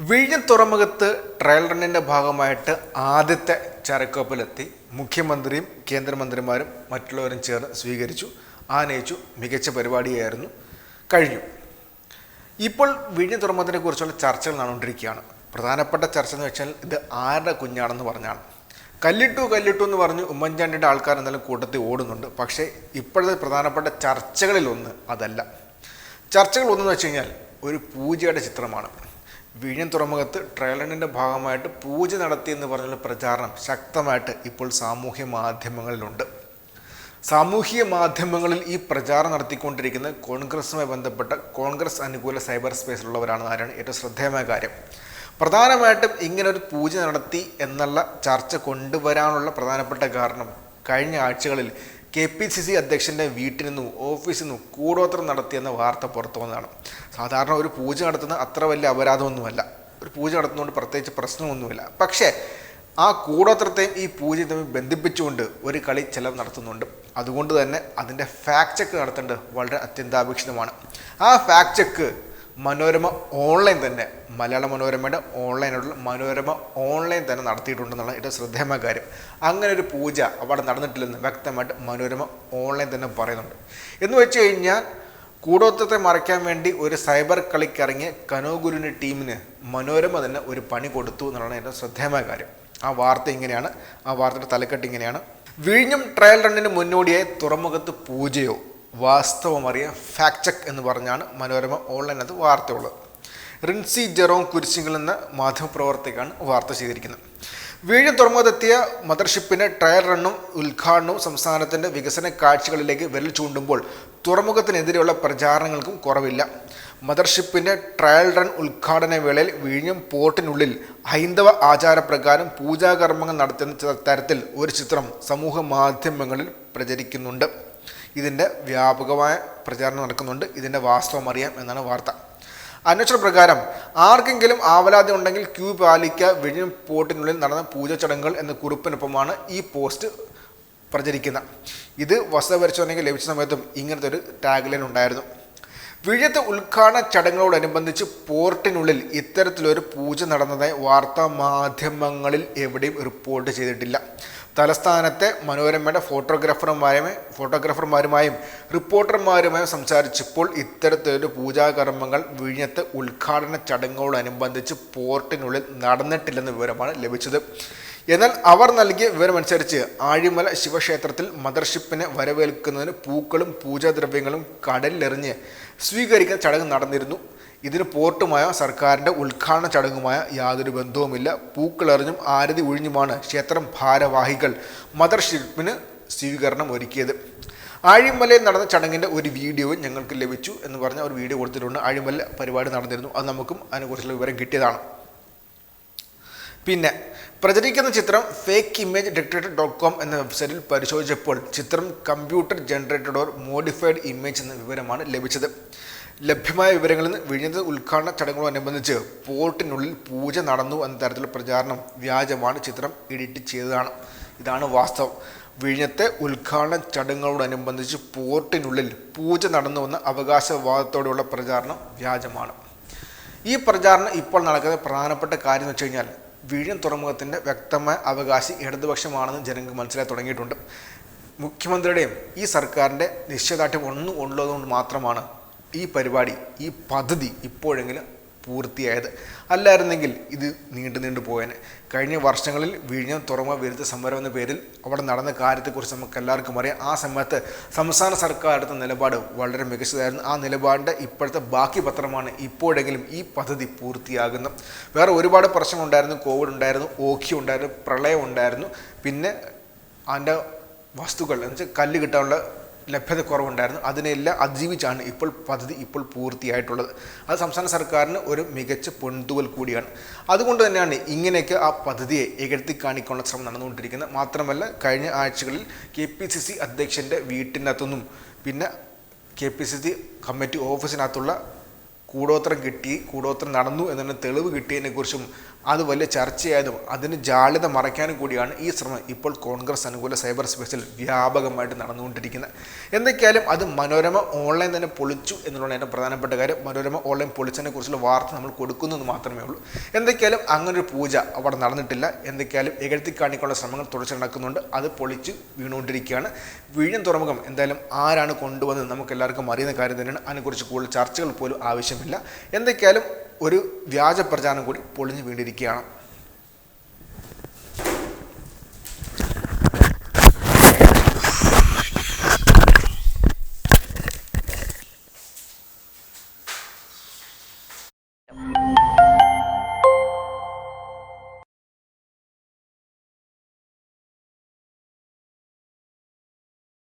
വിഴിഞ്ഞം തുറമുഖത്ത് ട്രയൽ റണ്ണിന്റെ ഭാഗമായിട്ട് ആദ്യത്തെ ചരക്കോപ്പിലെത്തി. മുഖ്യമന്ത്രിയും കേന്ദ്രമന്ത്രിമാരും മറ്റുള്ളവരും ചേർന്ന് സ്വീകരിച്ചു ആനയിച്ചു മികച്ച പരിപാടിയായിരുന്നു കഴിഞ്ഞു. ഇപ്പോൾ വിഴിഞ്ഞം തുറമുഖത്തിനെ കുറിച്ചുള്ള ചർച്ചകൾ നടന്നുകൊണ്ടിരിക്കുകയാണ്. പ്രധാനപ്പെട്ട ചർച്ച എന്ന് വെച്ചാൽ ഇത് ആരുടെ കുഞ്ഞാണെന്ന് പറഞ്ഞാണ്. കല്ലിട്ടു കല്ലിട്ടു എന്ന് പറഞ്ഞ് ഉമ്മൻചാണ്ടിയുടെ ആൾക്കാർ എന്നാലും കൂട്ടത്തിൽ ഓടുന്നുണ്ട്. പക്ഷേ ഇപ്പോഴത്തെ പ്രധാനപ്പെട്ട ചർച്ചകളിലൊന്ന് അതല്ല. ചർച്ചകൾ ഒന്നെന്ന് വെച്ച് കഴിഞ്ഞാൽ ഒരു പൂജയുടെ ചിത്രമാണ്. വിഴിഞ്ഞം തുറമുഖത്ത് ട്രയലണിന്റെ ഭാഗമായിട്ട് പൂജ നടത്തിയെന്ന് പറഞ്ഞുള്ള പ്രചാരണം ശക്തമായിട്ട് ഇപ്പോൾ സാമൂഹ്യ മാധ്യമങ്ങളിലുണ്ട്. സാമൂഹ്യ മാധ്യമങ്ങളിൽ ഈ പ്രചാരണം നടത്തിക്കൊണ്ടിരിക്കുന്ന കോൺഗ്രസുമായി ബന്ധപ്പെട്ട കോൺഗ്രസ് അനുകൂല സൈബർ സ്പേസിലുള്ളവരാണ്. ആരാണ്? ഏറ്റവും ശ്രദ്ധേയമായ കാര്യം. പ്രധാനമായിട്ടും ഇങ്ങനെ ഒരു പൂജ നടത്തി എന്നുള്ള ചർച്ച കൊണ്ടുവരാനുള്ള പ്രധാനപ്പെട്ട കാരണം കഴിഞ്ഞ ആഴ്ചകളിൽ കെ പി സി സി അധ്യക്ഷന്റെ വീട്ടിൽ നിന്നും ഓഫീസിൽ നിന്നും കൂടോത്രം നടത്തിയെന്ന വാർത്ത പുറത്തു വന്നതാണ്. സാധാരണ ഒരു പൂജ നടത്തുന്ന അത്ര വലിയ അപരാധമൊന്നുമല്ല. ഒരു പൂജ നടത്തുന്നതുകൊണ്ട് പ്രത്യേകിച്ച് പ്രശ്നമൊന്നുമില്ല. പക്ഷേ ആ കൂടോത്രത്തെയും ഈ പൂജയും തമ്മിൽ ബന്ധിപ്പിച്ചുകൊണ്ട് ഒരു കളി ചിലർ നടത്തുന്നുണ്ട്. അതുകൊണ്ട് തന്നെ അതിന്റെ ഫാക്ട് ചെക്ക് നടത്തേണ്ടത് വളരെ അത്യന്താപേക്ഷിതമാണ്. ആ ഫാക്ട് ചെക്ക് മനോരമ ഓൺലൈൻ തന്നെ മലയാള മനോരമയുടെ ഓൺലൈനായിട്ടുള്ള മനോരമ ഓൺലൈൻ തന്നെ നടത്തിയിട്ടുണ്ടെന്നുള്ള ഏറ്റവും ശ്രദ്ധേയമായ കാര്യം. അങ്ങനെ ഒരു പൂജ അവിടെ നടന്നിട്ടില്ലെന്ന് വ്യക്തമായിട്ട് മനോരമ ഓൺലൈൻ തന്നെ പറയുന്നുണ്ട്. എന്ന് വെച്ച് കഴിഞ്ഞാൽ കൂടോത്തത്തെ മറയ്ക്കാൻ വേണ്ടി ഒരു സൈബർ കളിക്കിറങ്ങിയ കനോഗുരുവിന്റെ ടീമിന് മനോരമ തന്നെ ഒരു പണി കൊടുത്തു എന്നുള്ളതാണ് ഏറ്റവും ശ്രദ്ധേയമായ കാര്യം. ആ വാർത്ത ഇങ്ങനെയാണ് ആ വാർത്തയുടെ തലക്കെട്ട് ഇങ്ങനെയാണ്. വിഴിഞ്ഞും ട്രയൽ റണ്ണിന് മുന്നോടിയായി തുറമുഖത്ത് പൂജയോ വാസ്തവമറിയ ഫാക്ട് ചെക്ക് എന്ന് പറഞ്ഞാണ് മനോരമ ഓൺലൈനകത്ത് വാർത്തയുള്ളത്. റിൻസി ജെറോം കുരിശിങ്ങിൽ എന്ന മാധ്യമപ്രവർത്തകയാണ് വാർത്ത ചെയ്തിരിക്കുന്നത്. വീഴും തുറമുഖത്തെത്തിയ മദർഷിപ്പിന്റെ ട്രയൽ റണ്ണും ഉദ്ഘാടനവും സംസ്ഥാനത്തിന്റെ വികസന കാഴ്ചകളിലേക്ക് വിരൽ ചൂണ്ടുമ്പോൾ തുറമുഖത്തിനെതിരെയുള്ള പ്രചാരണങ്ങൾക്കും കുറവില്ല. മദർഷിപ്പിന്റെ ട്രയൽ റൺ ഉദ്ഘാടന വേളയിൽ വിഴിഞ്ഞം പോർട്ടിനുള്ളിൽ ഹൈന്ദവ ആചാരപ്രകാരം പൂജാകർമ്മങ്ങൾ നടത്തുന്ന തരത്തിൽ ഒരു ചിത്രം സമൂഹ മാധ്യമങ്ങളിൽ പ്രചരിക്കുന്നുണ്ട്. ഇതിന്റെ വ്യാപകമായ പ്രചാരണം നടക്കുന്നുണ്ട്. ഇതിന്റെ വാസ്തവം അറിയാം എന്നാണ് വാർത്ത. അന്വേഷണ പ്രകാരം ആർക്കെങ്കിലും ആവലാതി ഉണ്ടെങ്കിൽ ക്യൂ പാലിക്ക വിഴിഞ്ഞം പോർട്ടിനുള്ളിൽ നടന്ന പൂജ ചടങ്ങുകൾ എന്ന കുറിപ്പിനൊപ്പമാണ് ഈ പോസ്റ്റ് പ്രചരിക്കുന്നത്. ഇത് വസ്തുപരിശോധനയ്ക്ക് ലഭിച്ച സമയത്തും ഇങ്ങനത്തെ ഒരു ടാഗ് ലൈൻ ഉണ്ടായിരുന്നു. വിഴിഞ്ഞത്തെ ഉദ്ഘാടന ചടങ്ങുകളോടനുബന്ധിച്ച് പോർട്ടിനുള്ളിൽ ഇത്തരത്തിലൊരു പൂജ നടന്നതായി വാർത്താ മാധ്യമങ്ങളിൽ എവിടെയും റിപ്പോർട്ട് ചെയ്തിട്ടില്ല. തലസ്ഥാനത്തെ മനോരമയുടെ ഫോട്ടോഗ്രാഫർമാരുമായി ഫോട്ടോഗ്രാഫർമാരുമായും റിപ്പോർട്ടർമാരുമായും സംസാരിച്ചപ്പോൾ ഇത്തരത്തിലൊരു പൂജാകർമ്മങ്ങൾ വിഴിഞ്ഞത്തെ ഉദ്ഘാടന ചടങ്ങുകളോടനുബന്ധിച്ച് പോർട്ടിനുള്ളിൽ നടന്നിട്ടില്ലെന്ന വിവരമാണ് ലഭിച്ചത്. എന്നാൽ അവർ നൽകിയ വിവരമനുസരിച്ച് ആഴിമല ശിവക്ഷേത്രത്തിൽ മദർഷിപ്പിനെ വരവേൽക്കുന്നതിന് പൂക്കളും പൂജാദ്രവ്യങ്ങളും കടലിലെറിഞ്ഞ് സ്വീകരിക്കുന്ന ചടങ്ങ് നടന്നിരുന്നു. ഇതിന് പോർട്ടുമായ സർക്കാരിന്റെ ഉദ്ഘാടന ചടങ്ങുമായ യാതൊരു ബന്ധവുമില്ല. പൂക്കളെറിഞ്ഞും ആരതി ഒഴിഞ്ഞുമാണ് ക്ഷേത്രം ഭാരവാഹികൾ മദർഷിപ്പിന് സ്വീകരണം ഒരുക്കിയത്. ആഴിമലയിൽ നടന്ന ചടങ്ങിന്റെ ഒരു വീഡിയോ ഞങ്ങൾക്ക് ലഭിച്ചു എന്ന് പറഞ്ഞ ഒരു വീഡിയോ കൊടുത്തിട്ടുണ്ട്. ആഴിമല പരിപാടി നടന്നിരുന്നു. അത് നമുക്കും അതിനെക്കുറിച്ചുള്ള വിവരം കിട്ടിയതാണ്. പിന്നെ പ്രചരിക്കുന്ന ചിത്രം fake image dictator dot com എന്ന വെബ്സൈറ്റിൽ പരിശോധിച്ചപ്പോൾ ചിത്രം computer generated or modified image എന്ന വിവരമാണ് ലഭിച്ചത്. ലഭ്യമായ വിവരങ്ങളിൽ നിന്ന് വിഴിഞ്ഞത് ഉദ്ഘാടന ചടങ്ങുകളോടനുബന്ധിച്ച് പോർട്ടിനുള്ളിൽ പൂജ നടന്നു എന്ന തരത്തിലുള്ള പ്രചാരണം വ്യാജമാണ് ചിത്രം എഡിറ്റ് ചെയ്തതാണ്. ഇതാണ് വാസ്തവം. വിഴിഞ്ഞത്തെ ഉദ്ഘാടന ചടങ്ങുകളോടനുബന്ധിച്ച് പോർട്ടിനുള്ളിൽ പൂജ നടന്നുവെന്ന അവകാശവാദത്തോടെയുള്ള പ്രചാരണം വ്യാജമാണ്. ഈ പ്രചാരണം ഇപ്പോൾ നടക്കുന്ന പ്രധാനപ്പെട്ട കാര്യം എന്ന് വെച്ച് കഴിഞ്ഞാൽ വിഴിഞ്ഞം തുറമുഖത്തിന്റെ വ്യക്തമായ അവകാശി ഇടതുപക്ഷമാണെന്ന് ജനങ്ങൾക്ക് മനസ്സിലായി തുടങ്ങിയിട്ടുണ്ട്. മുഖ്യമന്ത്രിയുടെയും ഈ സർക്കാരിന്റെ നിശ്ചയദാർഢ്യം ഒന്നും ഉള്ളതുകൊണ്ട് മാത്രമാണ് ഈ പരിപാടി ഈ പദ്ധതി ഇപ്പോഴെങ്കിലും പൂർത്തിയായത്. അല്ലായിരുന്നെങ്കിൽ ഇത് നീണ്ടു നീണ്ടു പോയേനെ. കഴിഞ്ഞ വർഷങ്ങളിൽ വിഴിഞ്ഞം തുറമ വിരുദ്ധ സമരം എന്ന പേരിൽ അവിടെ നടന്ന കാര്യത്തെക്കുറിച്ച് നമുക്ക് എല്ലാവർക്കും അറിയാം. ആ സമയത്ത് സംസ്ഥാന സർക്കാർ എടുത്ത നിലപാട് വളരെ മികച്ചതായിരുന്നു. ആ നിലപാടിന്റെ ഇപ്പോഴത്തെ ബാക്കി പത്രമാണ് ഇപ്പോഴെങ്കിലും ഈ പദ്ധതി പൂർത്തിയാകുന്നത് വേറെ ഒരുപാട് പ്രശ്നങ്ങളുണ്ടായിരുന്നു. കോവിഡ് ഉണ്ടായിരുന്നു ഓഖി ഉണ്ടായിരുന്നു പ്രളയം ഉണ്ടായിരുന്നു. പിന്നെ അതിന്റെ വസ്തുക്കൾ എന്ന് വെച്ചാൽ കല്ല് കിട്ടാനുള്ള ലഭ്യത കുറവുണ്ടായിരുന്നു അതിനെല്ലാം അതിജീവിച്ചാണ് ഇപ്പോൾ പദ്ധതി ഇപ്പോൾ പൂർത്തിയായിട്ടുള്ളത്. അത് സംസ്ഥാന സർക്കാരിന് ഒരു മികച്ച പൊൻതൂവൽ കൂടിയാണ്. അതുകൊണ്ട് തന്നെയാണ് ഇങ്ങനെയൊക്കെ ആ പദ്ധതിയെ എകഴ്ത്തി കാണിക്കാനുള്ള ശ്രമം നടന്നുകൊണ്ടിരിക്കുന്നത്. മാത്രമല്ല കഴിഞ്ഞ ആഴ്ചകളിൽ കെ പി സി സി അധ്യക്ഷന്റെ വീട്ടിനകത്തുനിന്നും പിന്നെ K P C C committee ഓഫീസിനകത്തുള്ള കൂടോത്രം കിട്ടി കൂടോത്രം നടന്നു എന്നതിന് തെളിവ് കിട്ടിയതിനെക്കുറിച്ചും അത് വലിയ ചർച്ചയായതും അതിന് ജാള്യത മറയ്ക്കാനും കൂടിയാണ് ഈ ശ്രമം ഇപ്പോൾ കോൺഗ്രസ് അനുകൂല സൈബർ സ്പേസിൽ വ്യാപകമായിട്ട് നടന്നുകൊണ്ടിരിക്കുന്നത്. എന്തൊക്കെയാലും അത് മനോരമ ഓൺലൈൻ തന്നെ പൊളിച്ചു എന്നുള്ളതാണ് ഏറ്റവും പ്രധാനപ്പെട്ട കാര്യം. മനോരമ ഓൺലൈൻ പൊളിച്ചതിനെ കുറിച്ചുള്ള വാർത്ത നമ്മൾ കൊടുക്കുന്നതെന്ന് മാത്രമേ ഉള്ളൂ. എന്തൊക്കെയാലും അങ്ങനൊരു പൂജ അവിടെ നടന്നിട്ടില്ല. എന്തൊക്കെയാലും എകഴ്ത്തി കാണിക്കാനുള്ള ശ്രമങ്ങൾ തുടർച്ച നടക്കുന്നുണ്ട്. അത് പൊളിച്ച് വീണുകൊണ്ടിരിക്കുകയാണ്. വീഴും തുറമുഖം എന്തായാലും ആരാണ് കൊണ്ടുവന്നത് നമുക്ക് എല്ലാവർക്കും അറിയുന്ന കാര്യം തന്നെയാണ്. അതിനെക്കുറിച്ച് കൂടുതൽ ചർച്ചകൾ പോലും ആവശ്യമില്ല. എന്തൊക്കെയാലും ഒരു വ്യാജ പ്രചാരണം കൂടി പൊളിഞ്ഞു വീണ്ടിരിക്കുകയാണ്